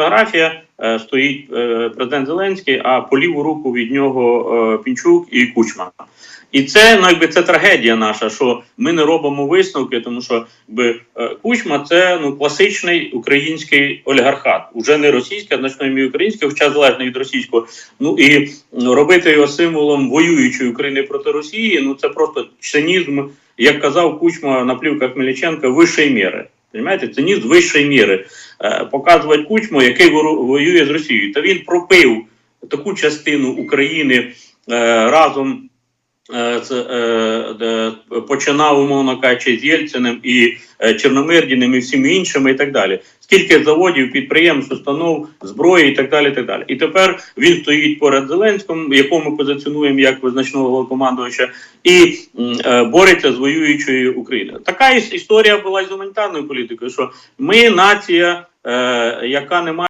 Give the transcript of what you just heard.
фотографія е, стоїть е, президент Зеленський, а по ліву руку від нього е, Пінчук і Кучма. І це ну якби це трагедія наша, що ми не робимо висновки, тому що якби, Кучма це ну класичний український олігархат, уже не російський, а значно і український, хоча залежно від російського. Ну і робити його символом воюючої України проти Росії. Ну це просто цинізм, як казав Кучма на плівках Мельниченка, вищої міри. Понимаєте, цинізм вищої міри. Е, показувати Кучму, який воює з Росією. Та він пропив таку частину України е, разом. Е, е, починав, умовно кажучи, з Єльциним і е, Чорномирдіним і всіми іншими, і так далі. Скільки заводів, підприємств, установ, зброї і так далі. І так далі. І тепер він стоїть поряд Зеленським, якого ми позиціонуємо як визначного головнокомандувача, і е, бореться з воюючою Україною. Така історія була з гуманітарною політикою, що ми нація, е, яка не має.